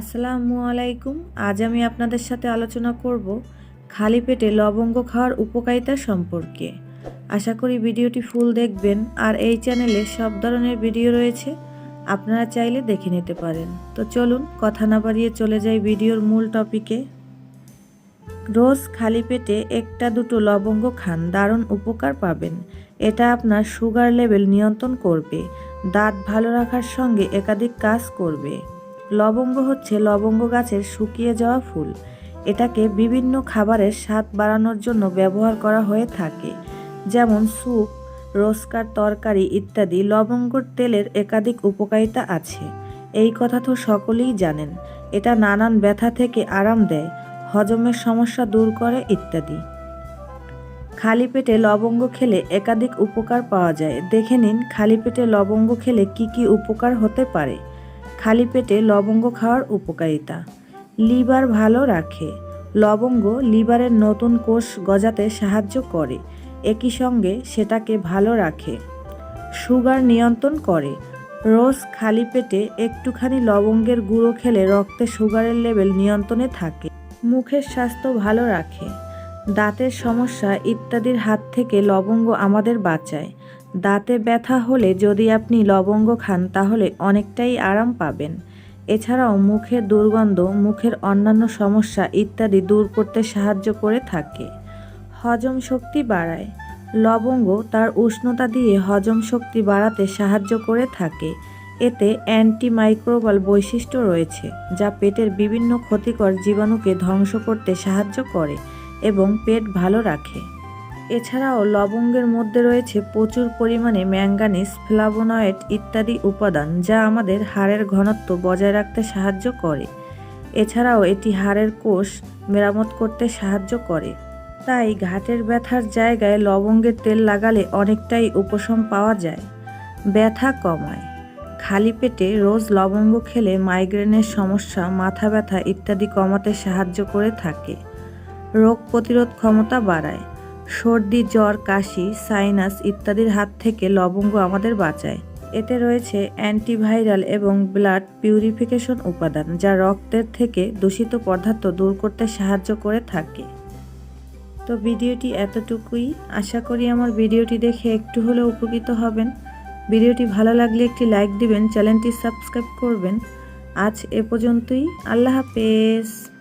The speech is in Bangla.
আসসালামু আলাইকুম। আজ আমি আপনাদের সাথে আলোচনা করব খালি পেটে লবঙ্গ খাওয়ার উপকারিতা সম্পর্কে। আশা করি ভিডিওটি ফুল দেখবেন আর এই চ্যানেলে সব ধরনের ভিডিও রয়েছে, আপনারা চাইলে দেখে নিতে পারেন। তো চলুন কথা না বাড়িয়ে চলে যাই ভিডিওর মূল টপিকে। রোজ খালি পেটে একটা দুটো লবঙ্গ খান, দারুণ উপকার পাবেন। এটা আপনার সুগার লেভেল নিয়ন্ত্রণ করবে, দাঁত ভালো রাখার সঙ্গে একাধিক কাজ করবে। লবঙ্গ হচ্ছে লবঙ্গ গাছের শুকিয়ে যাওয়া ফুল। এটাকে বিভিন্ন খাবারের স্বাদ বাড়ানোর জন্য ব্যবহার করা হয়ে থাকে। যেমন স্যুপ রোজকার তরকারি ইত্যাদি লবঙ্গর তেলের একাধিক উপকারিতা আছে। এই কথা তো সকলেই জানেন। এটা নানান ব্যথা থেকে আরাম দেয়, হজমের সমস্যা দূর করে ইত্যাদি। খালি পেটে লবঙ্গ খেলে একাধিক উপকার পাওয়া যায়। দেখে নিন, খালি পেটে লবঙ্গ খেলে কি কি উপকার হতে পারে। খালি পেটে লবঙ্গ খাওয়ার উপকারিতা। লিভার ভালো রাখে। লবঙ্গ লিভারের নতুন কোষ গজাতে সাহায্য করে। একই সঙ্গে সেটাকে ভালো রাখে। সুগার নিয়ন্ত্রণ করে। রোজ খালি পেটে একটুখানি লবঙ্গের গুঁড়ো খেলে রক্তে সুগারের লেভেল নিয়ন্ত্রণে থাকে। মুখের স্বাস্থ্য ভালো রাখে। দাঁতের সমস্যা ইত্যাদির হাত থেকে লবঙ্গ আমাদের বাঁচায়। দাঁতে ব্যথা হলে যদি আপনি লবঙ্গ খান, তাহলে অনেকটাই আরাম পাবেন। এছাড়াও মুখের দুর্গন্ধ, মুখের অন্যান্য সমস্যা ইত্যাদি দূর করতে সাহায্য করে থাকে। হজম শক্তি বাড়ায়। লবঙ্গ তার উষ্ণতা দিয়ে হজম শক্তি বাড়াতে সাহায্য করে থাকে। এতে অ্যান্টিমাইক্রোবাল বৈশিষ্ট্য রয়েছে, যা পেটের বিভিন্ন ক্ষতিকর জীবাণুকে ধ্বংস করতে সাহায্য করে এবং পেট ভালো রাখে। এছাড়াও লবঙ্গের মধ্যে রয়েছে প্রচুর পরিমাণে ম্যাঙ্গানিজ ফ্লাভোনয়েড ইত্যাদি উপাদান, যা আমাদের হাড়ের ঘনত্ব বজায় রাখতে সাহায্য করে। এছাড়াও এটি হাড়ের কোষ মেরামত করতে সাহায্য করে। তাই ঘাটের ব্যথার জায়গায় লবঙ্গের তেল লাগালে অনেকটাই উপশম পাওয়া যায়। ব্যথা কমায়। খালি পেটে রোজ লবঙ্গ খেলে মাইগ্রেনের সমস্যা, মাথা ব্যথা ইত্যাদি কমাতে সাহায্য করে থাকে। রোগ প্রতিরোধ ক্ষমতা বাড়ায়। সর্দি, জ্বর, কাশি, সাইনাস ইত্যাদির হাত থেকে লবঙ্গ আমাদের বাঁচায়। এতে রয়েছে অ্যান্টিভাইরাল এবং ব্লাড পিউরিফিকেশন উপাদান, যা রক্তের থেকে দূষিত পদার্থ দূর করতে সাহায্য করে থাকে। তো ভিডিওটি এতটুকুই। আশা করি আমার ভিডিওটি দেখে একটু হলেও উপকৃত হবেন। ভিডিওটি ভালো লাগলে একটি লাইক দিবেন, চ্যানেলটি সাবস্ক্রাইব করবেন। আজ এ পর্যন্তই। আল্লাহ হাফেজ।